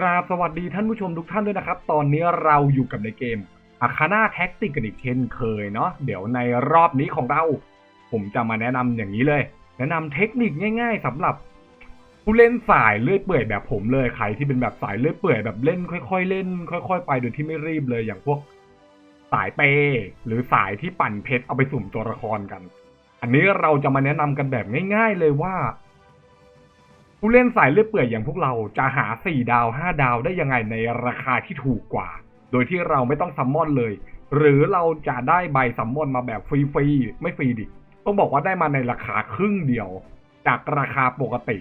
กราบสวัสดีท่านผู้ชมทุกท่านด้วยนะครับ ตอนนี้เราอยู่กับในเกมอาคาน่าแท็กติกกันอีกเช่นเคยเนาะเดี๋ยวในรอบนี้ของเรา ผมจะมาแนะนำอย่างนี้เลย แนะนำเทคนิคง่าย ๆสำหรับ ผู้เล่นสายเลื่อยเปื่อยแบบผมเลยใครที่เป็นแบบสายเลื่อยเปื่อยแบบเล่น ค่อย ๆ เล่น ค่อย ๆ ไปโดยที่ไม่รีบเลยอย่างพวกสายเปหรือสายที่ปั่นเพชรเอาไปสุ่มตัวละครกัน อันนี้เราจะมาแนะนำกันแบบง่าย ๆ เลยว่า ผู้เล่นสายเลือดเปื่อยอย่างพวกเราจะหา 4 ดาว 5 ดาวได้ยังไงในราคาที่ถูกกว่า โดยที่เราไม่ต้องซัมมอนเลย หรือเราจะได้ใบซัมมอนมาแบบฟรีๆ ไม่ฟรีดิ ต้องบอกว่าได้มาในราคาครึ่งเดียว จากราคาปกติ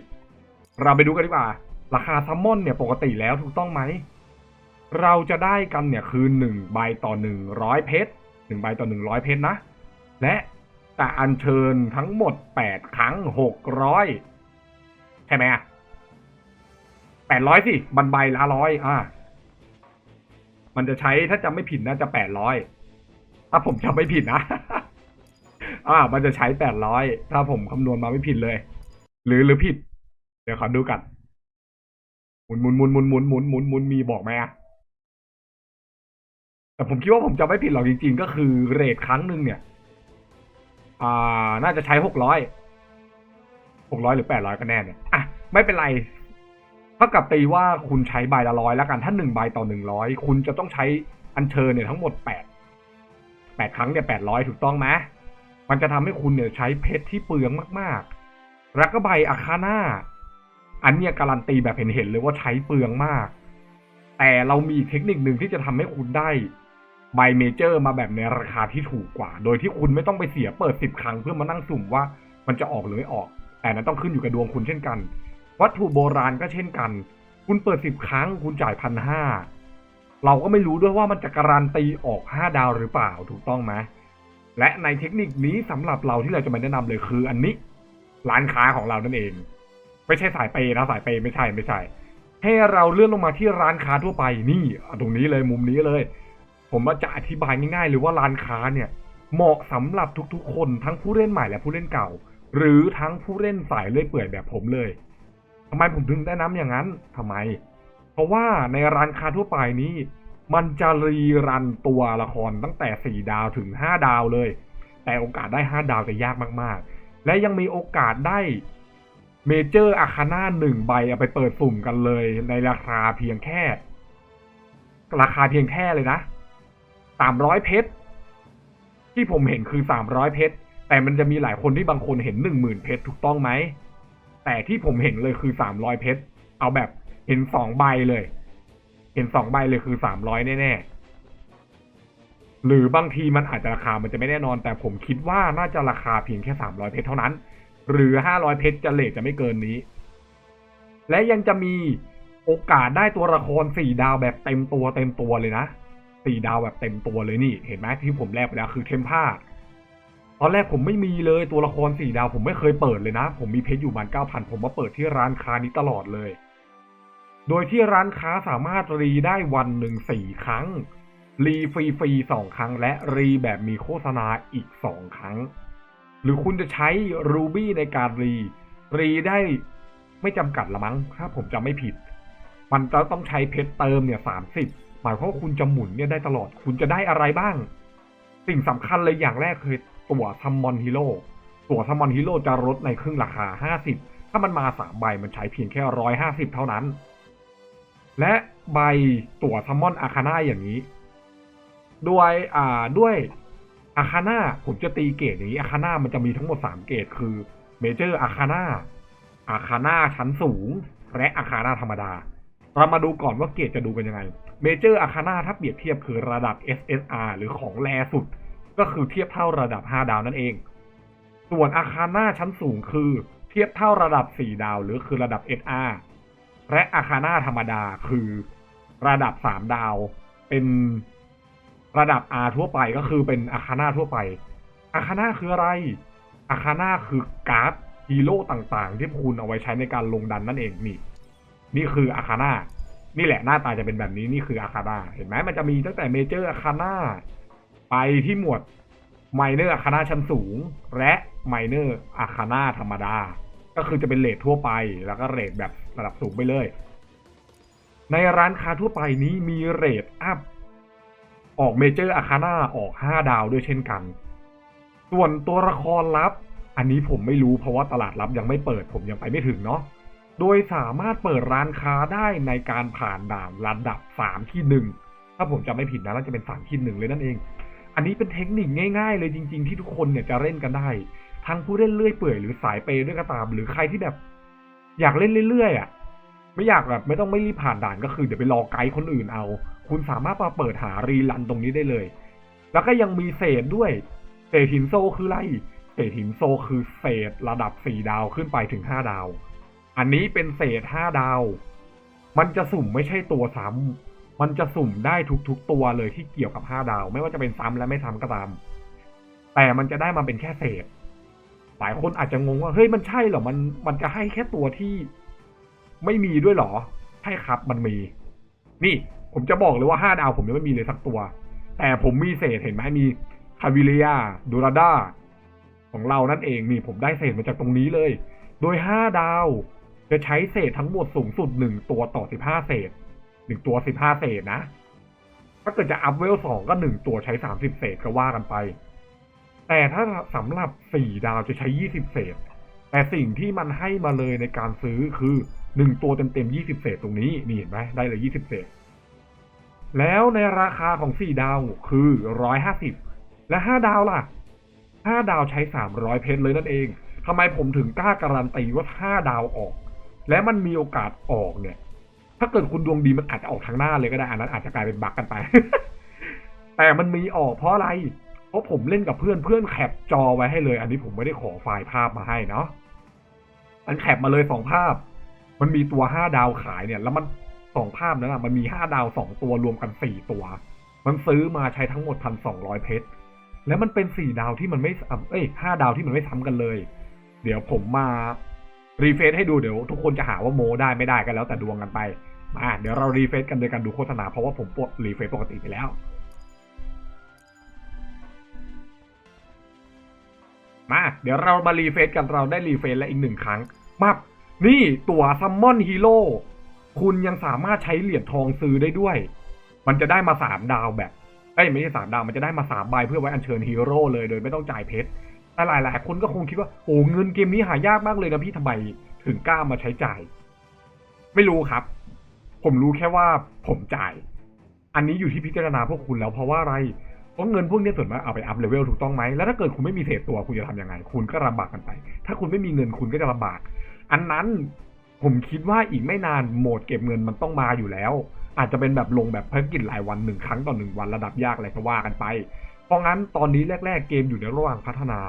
เราไปดูกันดีกว่า ราคาซัมมอนเนี่ยปกติแล้วถูกต้องไหม เราจะได้กันเนี่ยคือ 1 ใบต่อ 100 เพชร1ใบต่อ 100 เพชรนะ และจะอัญเชิญทั้งหมด 8 ครั้ง 600 ใช่ไหมอะแปดร้อยสิบันใบละร้อยอ่า มันจะใช้ถ้าจำไม่ผิดน่าจะแปดร้อยถ้าผมจำไม่ผิดนะอ่า มันจะใช้แปดร้อยถ้าผมคำนวณมาไม่ผิดเลย หรือหรือผิด เดี๋ยวขอดูกันหมุนหมุนหมุนหมุนหมุนหมุนหมุนหมุนมีบอกไหมอะแต่ผมคิดว่าผมจำไม่ผิดหรอกจริง ๆ ก็คือเรทครั้งหนึ่งเนี่ย อ่า น่าจะใช้หกร้อย หกร้อยหรือแปดร้อยก็แน่เนี่ยอะไม่เป็นไรเท่ากับตีว่าคุณใช้ใบละร้อยแล้วกันถ้าหนึ่งใบต่อหนึ่งร้อยคุณจะต้องใช้อัญเชิญเนี่ยทั้งหมดแปดแปดครั้งเนี่ยแปดร้อยถูกต้องไหมมันจะทำให้คุณเนี่ยใช้เพชรที่เปลืองมากๆ แล้วก็ใบอาคาน่าอันเนี้ยการันตีแบบเห็นๆเลยว่าใช้เปลืองมาก แต่เรามีเทคนิคหนึ่งที่จะทำให้คุณได้ใบเมเจอร์มาแบบในราคาที่ถูกกว่า โดยที่คุณไม่ต้องไปเสียเปิดสิบครั้งเพื่อมานั่งสุ่มว่ามันจะออกหรือไม่ออก แต่นั้นต้องขึ้นอยู่กับดวงคุณเช่นกัน วัตถุโบราณก็เช่นกัน คุณเปิดสิบครั้งคุณจ่ายพันห้าเราก็ไม่รู้ด้วยว่ามันจะการันตีออกห้าดาวหรือเปล่าถูกต้องไหมและในเทคนิคนี้สำหรับเราที่เราจะมาแนะนำเลยคืออันนี้ร้านค้าของเรานั่นเอง ไม่ใช่สายเปย์นะสายเปย์ไม่ใช่ไม่ใช่ ให้เราเลื่อนลงมาที่ร้านค้าทั่วไปนี่ตรงนี้เลยมุมนี้เลย ผมจะอธิบายง่ายๆเลยว่าร้านค้าเนี่ย เหมาะสำหรับทุกๆ คนทั้งผู้เล่นใหม่และผู้เล่นเก่า หรือทั้งผู้เล่นสายเลื่อยเปื่อยแบบผมเลยทำไมผมถึงแนะนำอย่างนั้นทำไม เพราะว่าในร้านค้าทั่วไปนี้ มันจะรีรันตัวละครตั้งแต่ 4 ดาวถึง 5 ดาวเลย แต่โอกาสได้ 5 ดาวจะยากมากๆ และยังมีโอกาสได้เมเจอร์อาคาน่าหนึ่งใบเอาไปเปิดสุ่มกันเลย ในราคาเพียงแค่ ราคาเพียงแค่เลยนะ 300 เพชรที่ผมเห็นคือ 300 เพชร แต่มันจะมีหลายคนที่บางคนเห็น10,000เพชรถูกต้องไหม แต่ที่ผมเห็นเลยคือ300เพชร เอาแบบเห็น2ใบเลย เห็น2ใบเลยคือ300แน่ๆ หรือบางทีมันอาจจะราคามันจะไม่แน่นอน แต่ผมคิดว่าน่าจะราคาเพียงแค่300เพชรเท่านั้น หรือ500เพชรจะเลทจะไม่เกินนี้ และยังจะมีโอกาสได้ตัวละคร4ดาวแบบเต็มตัวเต็มตัวเลยนะสี่ดาวแบบเต็มตัวเลยนี่ เห็นไหมที่ผมแลกไปแล้วคือเทมผ้า ตอนแรกผมไม่มีเลยตัวละครสี่ดาวผมไม่เคยเปิดเลยนะ ผมมีเพชรอยู่ประมาณเก้าพันผมมาเปิดที่ร้านค้านี้ตลอดเลย โดยที่ร้านค้าสามารถรีได้วันหนึ่งสี่ครั้ง รีฟรีฟรีสองครั้ง และรีแบบมีโฆษณาอีกสองครั้ง หรือคุณจะใช้รูบี้ในการรี รีได้ไม่จำกัดละมั้ง ถ้าผมจำไม่ผิด มันจะต้องใช้เพชรเติมเนี่ยสามสิบหมายความว่าคุณจะหมุนเนี่ยได้ตลอด คุณจะได้อะไรบ้าง สิ่งสำคัญเลยอย่างแรกคือ ตั๋วซัมมอนฮีโร่ตั๋วซัมมอนฮีโร่จะลดในครึ่งราคา 50 ถ้ามันมาสามใบมันใช้เพียงแค่ร้อยห้าสิบเท่านั้น และใบตั๋วซัมมอนอาคาน่าอย่างนี้ ด้วยอ่าด้วยอาคาน่าผมจะตีเกรดอย่างนี้อาคาน่ามันจะมีทั้งหมด 3 เกรดคือเมเจอร์อาคาน่าอาคาน่าชั้นสูง และอาคาน่าธรรมดา เรามาดูก่อนว่าเกรดจะดูกันยังไงเมเจอร์อาคาน่าถ้าเปรียบเทียบคือระดับ SSR หรือของแรสุด ก็คือเทียบเท่าระดับ 5 ดาวนั่นเอง ส่วนอาคาน่าชั้นสูงคือเทียบเท่าระดับ 4 ดาว หรือคือระดับ SR และอาคาน่าธรรมดาคือระดับ 3 ดาว เป็นระดับ R ทั่วไปก็คือเป็นอาคาน่าทั่วไป อาคาน่าคืออะไร อาคาน่าคือการ์ดฮีโร่ต่างๆ ที่คุณเอาไว้ใช้ในการลงดันนั่นเองนี่ นี่คืออาคาน่านี่แหละหน้าตาจะเป็นแบบนี้นี่คืออาคาน่าเห็นไหมมันจะมีตั้งแต่เมเจอร์อาคาน่า ไปที่หมวดไมเนอร์อาคานาชั้นสูง และไมเนอร์อาคานาธรรมดา ก็คือจะเป็นเลททั่วไปแล้วก็เลทแบบระดับสูงไปเลย ในร้านค้าทั่วไปนี้มีเรทอัพออกเมเจอร์อาคานาออก 5 ดาวด้วยเช่นกัน ส่วนตัวละครลับ อันนี้ผมไม่รู้เพราะว่าตลาดลับยังไม่เปิดผมยังไปไม่ถึงเนาะโดยสามารถเปิดร้านค้าได้ในการผ่านด่านระดับ 3 ที่ 1 ถ้าผมจำไม่ผิดนะน่าจะเป็น 3 ที่ 1 เลยนั่นเอง อันนี้เป็นเทคนิคง่าย ๆ เลยจริง ๆ ที่ทุกคนเนี่ยจะเล่นกันได้ ทั้งผู้เล่นเลื่อยเปื่อยหรือสายเปย์ด้วยก็ตาม หรือใครที่แบบ อยากเล่นเรื่อยๆอะไม่อยากแบบไม่ต้องไม่รีบผ่านด่านก็คือเดี๋ยวไปรอไกด์คนอื่นเอา คุณสามารถมาเปิดหารีลันตรงนี้ได้เลย แล้วก็ยังมีเศษด้วยเศษหินโซคืออะไรเศษหินโซคือเศษระดับ4ดาวขึ้นไปถึง5ดาว อันนี้เป็นเศษ5ดาว มันจะสุ่มไม่ใช่ตัวซ้ำ มันจะสุ่มได้ทุกๆตัวเลยที่เกี่ยวกับ5ดาว ไม่ว่าจะเป็นซ้ำและไม่ซ้ำก็ตาม แต่มันจะได้มาเป็นแค่เศษ หลายคนอาจจะงงว่าเฮ้ยมันใช่เหรอมันมันจะให้แค่ตัวที่ไม่มีด้วยเหรอใช่ครับมันมี นี่ผมจะบอกเลยว่าห้าดาวผมยังไม่มีเลยสักตัว แต่ผมมีเศษเห็นไหมมีคาวิเลียดูราดาของเรานั่นเองนี่ผมได้เศษมาจากตรงนี้เลย โดยห้าดาวจะใช้เศษทั้งหมดสูงสุดหนึ่งตัวต่อสิบห้าเศษ หนึ่งตัวสิบห้าเศษนะ ถ้าเกิดจะอัพเวลสองก็หนึ่งตัวใช้สามสิบเศษก็ว่ากันไป แต่ถ้าสำหรับสี่ดาวจะใช้ยี่สิบเศษ แต่สิ่งที่มันให้มาเลยในการซื้อคือหนึ่งตัวเต็มๆยี่สิบเศษตรงนี้นี่เห็นไหมได้เลยยี่สิบเศษ แล้วในราคาของสี่ดาวคือร้อยห้าสิบและห้าดาวล่ะห้าดาวใช้สามร้อยเพชรเลยนั่นเองทำไมผมถึงกล้าการันตีว่าห้าดาวออก และมันมีโอกาสออกเนี่ย ถ้าเกิดคุณดวงดีมันอาจจะออกทางหน้าเลยก็ได้อันนั้นอาจจะกลายเป็นบั๊กกันไป แต่มันมีออกเพราะอะไร เพราะผมเล่นกับเพื่อนเพื่อนแคปจอไว้ให้เลย อันนี้ผมไม่ได้ขอไฟล์ภาพมาให้เนาะมันแคปมาเลยสองภาพ มันมีตัวห้าดาวขายเนี่ย แล้วมันสองภาพนั้นอะมันมีห้าดาวสองตัวรวมกันสี่ตัว มันซื้อมาใช้ทั้งหมดพันสองร้อยเพชรแล้วมันเป็นสี่ดาวที่มันไม่ซ้ำเอ้ยห้าดาวที่มันไม่ซ้ำกันเลย เดี๋ยวผมมารีเฟซให้ดูเดี๋ยวทุกคนจะหาว่าโมได้ไม่ได้ก็แล้วแต่ดวงกันไป มาเดี๋ยวเรารีเฟซกันโดยการดูโฆษณาเพราะว่าผมปลดรีเฟซปกติไปแล้วมาเดี๋ยวเรามารีเฟซกันเราได้รีเฟซแล้วอีกหนึ่งครั้งมานี่ตัวซัมมอนฮีโร่คุณยังสามารถใช้เหรียญทองซื้อได้ด้วย มันจะได้มาสามดาวแบบเอ้ยไม่ใช่สามดาวมันจะได้มาสามใบเพื่อไว้อัญเชิญฮีโร่เลยโดยไม่ต้องจ่ายเพชรแต่หลายหลายๆคนก็คงคิดว่าโอ้เงินเกมนี้หายากมากเลยนะพี่ทำไมถึงกล้ามาใช้จ่าย ไม่รู้ครับ ผมรู้แค่ว่าผมจ่าย อันนี้อยู่ที่พิจารณาพวกคุณแล้วเพราะว่าอะไรเพราะเงินพวกนี้ส่วนมากเอาไปอัพเลเวลถูกต้องไหมแล้วถ้าเกิดคุณไม่มีเศษตัวคุณจะทำยังไง คุณก็ลำบากกันไป ถ้าคุณไม่มีเงินคุณก็จะลำบาก อันนั้นผมคิดว่าอีกไม่นานโหมดเก็บเงินมันต้องมาอยู่แล้ว อาจจะเป็นแบบลงแบบภารกิจรายวันหนึ่งครั้งต่อหนึ่งวันระดับยากอะไรก็ว่ากันไป เพราะงั้นตอนนี้แรก ๆ เกมอยู่ในระหว่างพัฒนา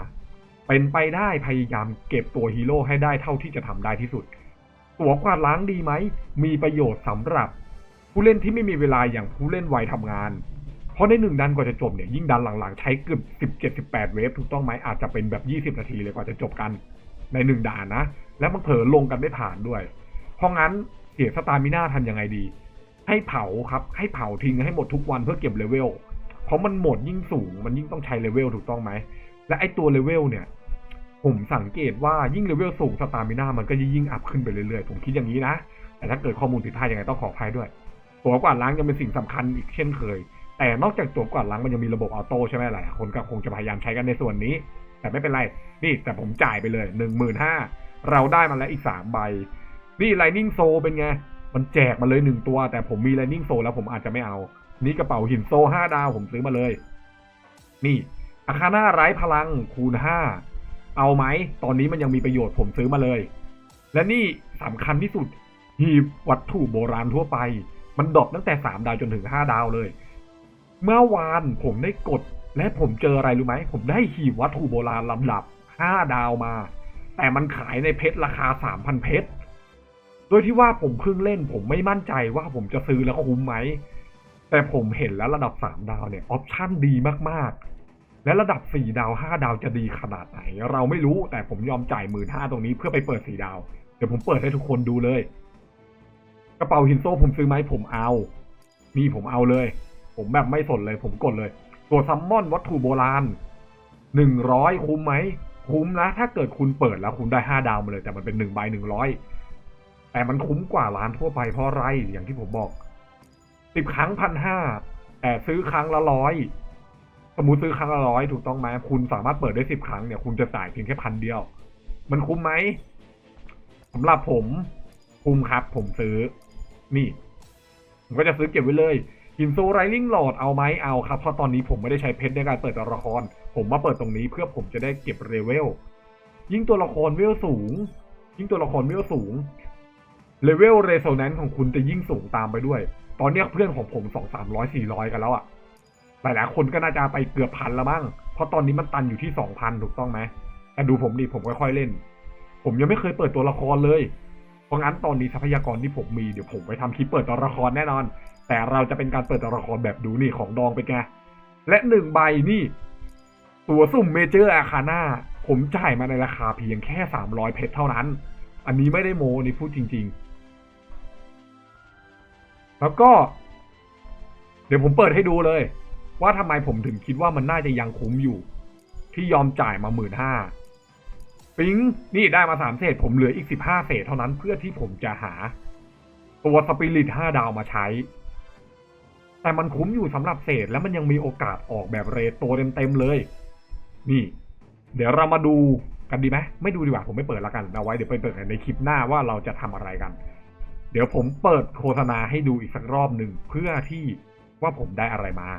เป็นไปได้พยายามเก็บตัวฮีโร่ให้ได้เท่าที่จะทำได้ที่สุด ตัวกวาดล้างดีไหม มีประโยชน์สำหรับ ผู้เล่นที่ไม่มีเวลาอย่างผู้เล่นวัยทำงาน เพราะในหนึ่งดันกว่าจะจบเนี่ยยิ่งดันหลังๆ ใช้เกือบสิบเจ็ดสิบแปดเวฟถูกต้องไหมอาจจะเป็นแบบยี่สิบนาทีเลยกว่าจะจบกัน ในหนึ่งด่านนะ แล้วมันเผลอลงกันไม่ผ่านด้วย เพราะงั้นเสียสตามิน่าทำยังไงดี ให้เผาครับให้เผาทิ้งให้หมดทุกวันเพื่อเก็บเลเวลเพราะมันหมดยิ่งสูงมันยิ่งต้องใช้เลเวลถูกต้องไหมและไอตัวเลเวลเนี่ย ผมสังเกตว่ายิ่งเลเวลสูงสตามิน่ามันก็ยิ่งอัพขึ้นไปเรื่อยๆ ผมคิดอย่างนี้นะ แต่ถ้าเกิดข้อมูลผิดพลาดยังไงต้องขออภัยด้วย ตัวกวาดล้างยังเป็นสิ่งสำคัญอีกเช่นเคย แต่นอกจากตัวกวาดล้างมันยังมีระบบออโต้ใช่ไหมหลายคนก็คงจะพยายามใช้กันในส่วนนี้ แต่ไม่เป็นไร นี่แต่ผมจ่ายไปเลยหนึ่งหมื่นห้าเราได้มาแล้วอีกสามใบ นี่ไลนิ่งโซเป็นไง มันแจกมาเลยหนึ่งตัว แต่ผมมีไลนิ่งโซแล้วผมอาจจะไม่เอา นี่กระเป๋าหินโซห้าดาวผมซื้อมาเลย นี่อาคาน่าไร้พลังคูณห้า เอาไหม ตอนนี้มันยังมีประโยชน์ผมซื้อมาเลย และนี่สำคัญที่สุด หีบวัตถุโบราณทั่วไป มันดรอปตั้งแต่สามดาวจนถึงห้าดาวเลย เมื่อวานผมได้กด และผมเจออะไรรู้ไหม ผมได้หีบวัตถุโบราณลำดับห้าดาวมา แต่มันขายในเพชรราคาสามพันเพชร โดยที่ว่าผมเพิ่งเล่น ผมไม่มั่นใจว่าผมจะซื้อแล้วคุ้มไหม แต่ผมเห็นแล้วระดับสามดาวเนี่ยออปชั่นดีมากๆ และระดับสี่ดาวห้าดาวจะดีขนาดไหน เราไม่รู้แต่ผมยอมจ่ายหมื่นห้าตรงนี้เพื่อไปเปิดสี่ดาว เดี๋ยวผมเปิดให้ทุกคนดูเลย กระเป๋าหินโซ่ผมซื้อไหมผมเอา มีผมเอาเลย ผมแบบไม่สนเลย ผมกดเลยตัวซัมมอนวัตถุโบราณหนึ่งร้อยคุ้มไหม คุ้มนะ ถ้าเกิดคุณเปิดแล้วคุณได้ห้าดาวมาเลย แต่มันเป็นหนึ่งใบหนึ่งร้อยแต่มันคุ้มกว่าร้านทั่วไปเพราะอะไรอย่างที่ผมบอกสิบครั้งพันห้าแต่ซื้อครั้งละร้อย สมมติซื้อครั้งละร้อยถูกต้องไหมคุณสามารถเปิดได้สิบครั้งเนี่ยคุณจะจ่ายเพียงแค่พันเดียว มันคุ้มไหมสำหรับผมคุ้มครับ ผมซื้อ นี่ ผมก็จะซื้อเก็บไว้เลยหินโซไรลิงหลอดเอาไหมเอาครับ เพราะตอนนี้ผมไม่ได้ใช้เพชรในการเปิดตัวละคร ผมมาเปิดตรงนี้เพื่อผมจะได้เก็บเรเวล ยิ่งตัวละครเวลสูง ยิ่งตัวละครเวลสูงเลเวลเรโซแนนซ์ของคุณจะยิ่งสูงตามไปด้วย ตอนนี้เพื่อนของผมสองสามร้อยสี่ร้อยกันแล้วอะ หลายๆคนก็น่าจะไปเกือบพันแล้วบ้าง เพราะตอนนี้มันตันอยู่ที่สองพันถูกต้องไหมแต่ดูผมดิผมค่อยๆเล่น ผมยังไม่เคยเปิดตัวละครเลย เพราะงั้นตอนนี้ทรัพยากรที่ผมมีเดี๋ยวผมไปทำคลิปเปิดตัวละครแน่นอน แต่เราจะเป็นการเปิดตัวละครแบบดูนี่ของดองไปนไง และหนึ่งใบนี่ ตัวสุ่มเมเจอร์อาคาน่าผมจ่ายมาในราคาเพียงแค่สามร้อยเพชรเท่านั้น อันนี้ไม่ได้โมนี่พูดจริง ๆ แล้วก็ เดี๋ยวผมเปิดให้ดูเลย ว่าทำไมผมถึงคิดว่ามันน่าจะยังคุ้มอยู่ ที่ยอมจ่ายมาหมื่นห้าปิ๊งนี่ได้มาสามเศษ ผมเหลืออีกสิบห้าเศษเท่านั้นเพื่อที่ผมจะหา ตัวสปิริตห้าดาวมาใช้ แต่มันคุ้มอยู่สำหรับเศษแล้วมันยังมีโอกาสออกแบบเรทตัวเต็มๆเลย นี่ เดี๋ยวเรามาดูกันดีไหมไม่ดูดีกว่าผมไม่เปิดแล้วกันเอาไว้เดี๋ยวไปเปิดในคลิปหน้าว่าเราจะทำอะไรกัน เดี๋ยวผมเปิดโฆษณาให้ดูอีกสักรอบหนึ่งเพื่อที่ว่าผมได้อะไรมา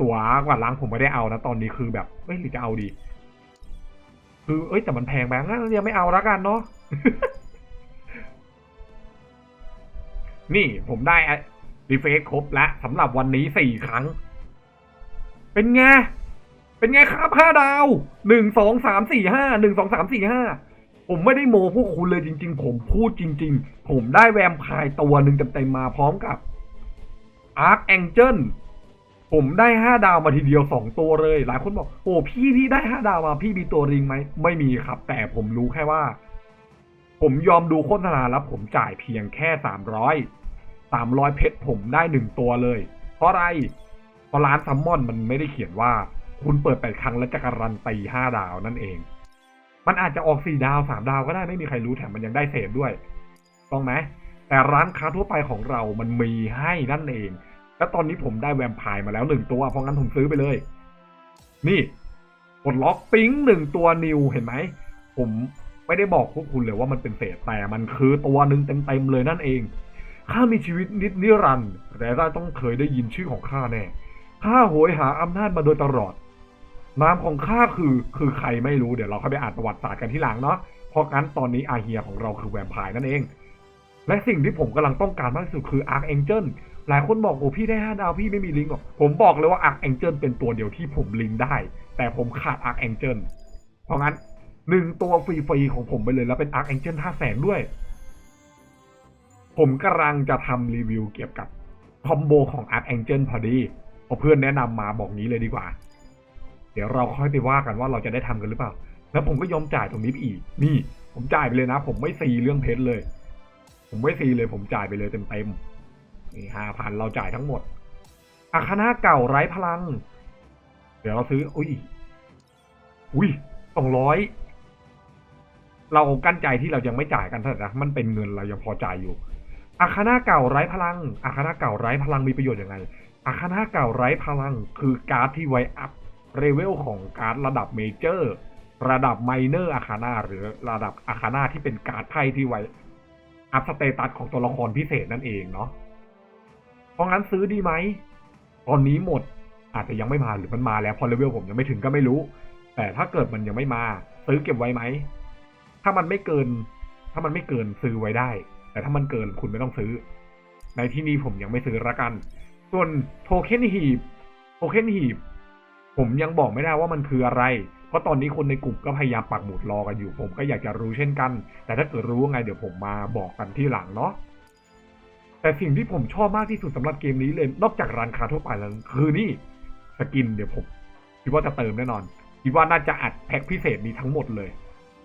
ตัวกว่าล้างผมไม่ได้เอานะตอนนี้คือแบบเอ้ยหรือจะเอาดี คือเอ้ยแต่มันแพงไปงั้นยังไม่เอาล้วกันเนาะนี่ผมได้รีเฟซครบแล้วสำหรับวันนี้สี่ครั้ง เป็นไง เป็นไงครับห้าดาวหนึ่งสองสามสี่ห้าหนึ่งสองสามสี่ห้าผมไม่ได้โมพวกคุณเลยจริง ๆ ผมพูดจริง ๆ ผมได้แวมพร์ตัวหนึ่งเต็มๆมาพร้อมกับอาร์คแองเจิล ผมได้ห้าดาวมาทีเดียวสองตัวเลย หลายคนบอกโอ้พี่พี่ได้ห้าดาวมาพี่มีตัวริงไหมไม่มีครับ แต่ผมรู้แค่ว่า ผมยอมดูโฆษณาแล้วผมจ่ายเพียงแค่สามร้อยสามร้อยเพชรผมได้หนึ่งตัวเลย เพราะอะไรเพราะร้านซัมมอนมันไม่ได้เขียนว่า คุณเปิดแปดครั้งแล้วจะการันตีห้าดาวนั่นเอง มันอาจจะออกสี่ดาวสามดาวก็ได้ไม่มีใครรู้แถมมันยังได้เศษด้วย ต้องไหมแต่ร้านค้าทั่วไปของเรามันมีให้นั่นเอง แล้วตอนนี้ผมได้แวมไพร์มาแล้วหนึ่งตัว เพราะงั้นผมซื้อไปเลย นี่กดล็อกปิ้งหนึ่งตัวนิวเห็นไหม ผมไม่ได้บอกพวกคุณเลยว่ามันเป็นเศษแต่มันคือตัวหนึ่งเต็มๆเลยนั่นเอง ข้ามีชีวิตนิดนิรันด์แต่ได้ต้องเคยได้ยินชื่อของข้าแน่ ข้าโหยหาอำนาจมาโดยตลอด นามของข้าคือคือใครไม่รู้เดี๋ยวเราค่อยไปอ่านประวัติศาสตร์กันที่หลังเนาะ เพราะงั้นตอนนี้อาเฮียของเราคือแวมไพร์นั่นเอง และสิ่งที่ผมกำลังต้องการมากที่สุดคืออาร์คแองเจิล หลายคนบอกโอ้พี่ได้ห้าดาวพี่ไม่มีลิงก์หรอก ผมบอกเลยว่าอาร์คแองเจิลเป็นตัวเดียวที่ผมลิงก์ได้ แต่ผมขาดอาร์คแองเจิลเพราะงั้นหนึ่งตัวฟรีๆของผมไปเลยแล้วเป็นอาร์คแองเจิลห้าแสนด้วย ผมกำลังจะทำรีวิวเกี่ยวกับคอมโบของ Archangel พอดีเพราะเพื่อนแนะนำมาบอกนี้เลยดีกว่า เดี๋ยวเราค่อยไปว่ากันว่าเราจะได้ทำกันหรือเปล่า แล้วผมก็ยอมจ่ายตรงนี้ไปอีก นี่ ผมจ่ายไปเลยนะ ผมไม่ซีเรื่องเพชรเลย ผมไม่ซีเลย ผมจ่ายไปเลยเต็มๆ นี่ห้าพันเราจ่ายทั้งหมดอาคานาเก่าไร้พลัง เดี๋ยวเราซื้อ อุ้ย อุ้ยสองร้อย เรากั้นใจที่เรายังไม่จ่ายกันเถอะนะ มันเป็นเงินเรายังพอจ่ายอยู่ อาคานาเก่าไร้พลัง อาคานาเก่าไร้พลังมีประโยชน์ยังไง อาคานาเก่าไร้พลังคือการ์ดที่ไว้อัพเรเวลของการ์ดระดับเมเจอร์ ระดับไมเนอร์อาคานาหรือระดับอาคานาที่เป็นการ์ดไพ่ที่ไว้อัพสเตตัสของตัวละครพิเศษนั่นเองเนาะ เพราะงั้นซื้อดีไหม ตอนนี้หมดอาจจะยังไม่มาหรือมันมาแล้วพอเลเวลผมยังไม่ถึงก็ไม่รู้ แต่ถ้าเกิดมันยังไม่มา ซื้อเก็บไว้ไหม ถ้ามันไม่เกิน ถ้ามันไม่เกินซื้อไว้ได้ แต่ถ้ามันเกินคุณไม่ต้องซื้อ ในที่นี้ผมยังไม่ซื้อละกัน ส่วนโทเค็นหีบโทเค็นหีบผมยังบอกไม่ได้ว่ามันคืออะไร เพราะตอนนี้คนในกลุ่มก็พยายามปักหมุดรอกันอยู่ ผมก็อยากจะรู้เช่นกัน แต่ถ้าเกิดรู้ไงเดี๋ยวผมมาบอกกันที่หลังเนาะ แต่สิ่งที่ผมชอบมากที่สุดสำหรับเกมนี้เลย นอกจากร้านค้าทั่วไปแล้ว คือนี่สกินเดี๋ยวผมคิดว่าจะเติมแน่นอน คิดว่าน่าจะอัดแพ็คพิเศษนี้ทั้งหมดเลย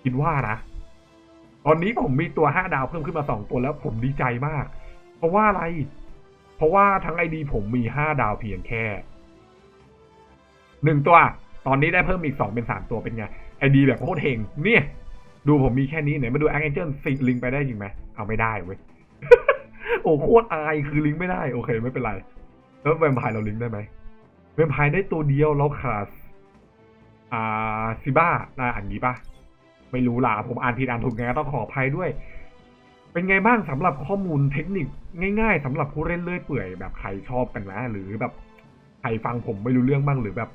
คิดว่านะ ตอนนี้ผมมีตัวห้าดาวเพิ่มขึ้นมาสองตัวแล้วผมดีใจมาก เพราะว่าอะไร เพราะว่าทั้งไอดีผมมีห้าดาวเพียงแค่หนึ่งตัว ตอนนี้ได้เพิ่มอีกสองเป็นสามตัวเป็นไง ไอดีแบบโคตรเฮงเนี่ย ดูผมมีแค่นี้ไหนมาดูแองเจิลซิงลิงไปได้จริงไหมเอาไม่ได้เว้ย โอ้โคตรอายคือลิงก์ไม่ได้ โอเค ไม่เป็นไร แล้วแวมไพร์เราลิงก์ได้ไหมแวมไพร์ได้ตัวเดียวเราขาดอ่าซิบ้าน่าอ่านงี้ปะไม่รู้ล่ะผมอ่านผิดอ่านถูกไงต้องขออภัยด้วย เป็นไงบ้างสำหรับข้อมูลเทคนิคง่าย ๆสำหรับผู้เล่นเลื่อยเปื่อยแบบใครชอบกันนะ หรือแบบใครฟังผมไม่รู้เรื่องบ้างหรือแบบ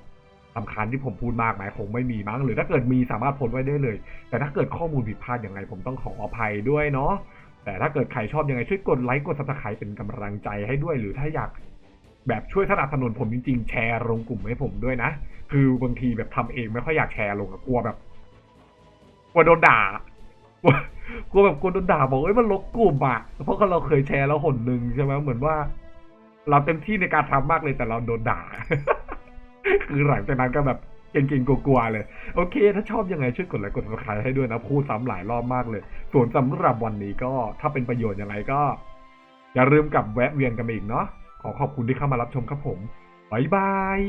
สำคัญที่ผมพูดมากไหมคงไม่มีมั้งหรือถ้าเกิดมีสามารถพสต์ไว้ได้เลย แต่ถ้าเกิดข้อมูลผิดพลาดยังไงผมต้องขออภัยด้วยเนาะ แต่ถ้าเกิดใครชอบยังไงช่วยกดไลค์กดซับสไครป์เป็นกำลังใจให้ด้วย หรือถ้าอยากแบบช่วยสนับสนุนผมจริงๆ แชร์ลงกลุ่มให้ผมด้วยนะ คือบางทีแบบทำเองไม่ค่อยอยากแชร์ลงกลัวแบบกลัวโดนด่ากลัวแบบกลัวโดนด่าบอกเอ้ยมันลบกลุ่มอะเพราะเราเคยแชร์แล้วหนหนึ่งใช่ไหมเหมือนว่า เราเต็มที่ในการทำมากเลยแต่เราโดนด่า คือหลังจากนั้นก็แบบ เก่งๆกลัวๆเลย โอเค ถ้าชอบยังไงช่วยกดไลค์กดติดตามให้ด้วยนะ พูดซ้ำหลายรอบมากเลย ส่วนสำหรับวันนี้ก็ถ้าเป็นประโยชน์ยังไงก็ อย่าลืมกลับแวะเวียนกันมาอีกเนาะขอขอบคุณที่เข้ามารับชมครับผมบ๊ายบาย